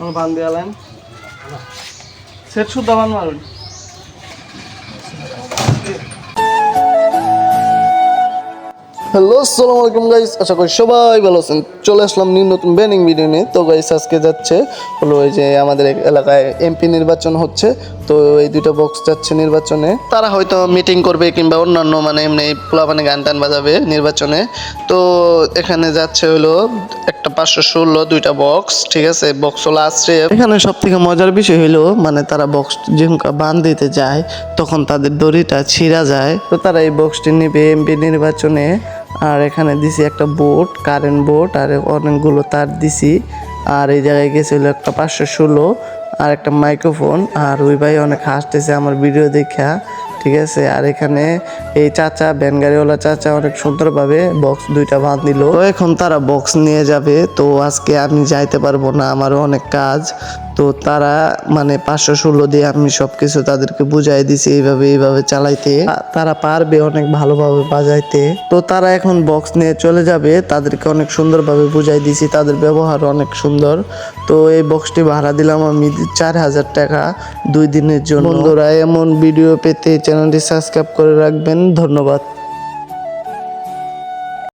আমার বান দিয়ে আলেন। সেট শুদ্ধ বান মারুন হ্যালো, আসসালামু আলাইকুম গাইস আশা করি সবাই ভালো আছেন। চলে আসলাম নিউ নতুন ব্যানিং ভিডিও নিয়ে। তো গাইস আজকে যাচ্ছে হলো ওই যে আমাদের এলাকায় এমপি নির্বাচন হচ্ছে। তো এই দুটো বক্স যাচ্ছে নির্বাচনে। তারা হয়তো মিটিং করবে কিংবা অন্যান্য মানে এমনি পোলাপানে গান টান বাজাবে নির্বাচনে। তো এখানে যাচ্ছে হলো একটা পাঁচশো ষোলো দুইটা বক্স ঠিক আছে? বক্স হলো আসছে এখানে সব থেকে মজার বিষয় হলো মানে তারা বক্স যেমকা বান দিতে যায়, তখন তাদের দড়িটা ছিঁড়া যায়। তো তারা এই বক্সটি নেবে এমপি নির্বাচনে। আর এখানে দিছি একটা বোট কারেন্ট বোট, আর অনেকগুলো তার দিছি। আর এই জায়গায় গেছিল একটা পাঁচশো ষোলো আর একটা মাইক্রোফোন আর ওই ভাই অনেক হাসতেছে আমার ভিডিও দেখা, ঠিক আছে? আর এখানে এই চাচা ভ্যান গাড়িওয়ালা চাচা অনেক সুন্দরভাবে বক্স দুইটা বাঁধ দিল তো এখন তারা বক্স নিয়ে যাবে। তো আজকে আমি যাইতে পারব না, আমারও অনেক কাজ। তো তারা মানে পাঁচশো ষোলো দিয়ে আমি সব কিছু তাদেরকে বুঝাই দিছি এইভাবে এইভাবে চালাইতে। তারা পারবে অনেক ভালোভাবে বাজাইতে। তো তারা এখন বক্স নিয়ে চলে যাবে। তাদেরকে অনেক সুন্দরভাবে বুঝাই দিছি। তাদের ব্যবহার অনেক সুন্দর। তো এই বক্সটি ভাড়া দিলাম আমি চার হাজার টাকা দুই দিনের জন্য। বন্ধুরা, এমন ভিডিও পেতে চ্যানেলটি সাবস্ক্রাইব করে রাখবেন। ধন্যবাদ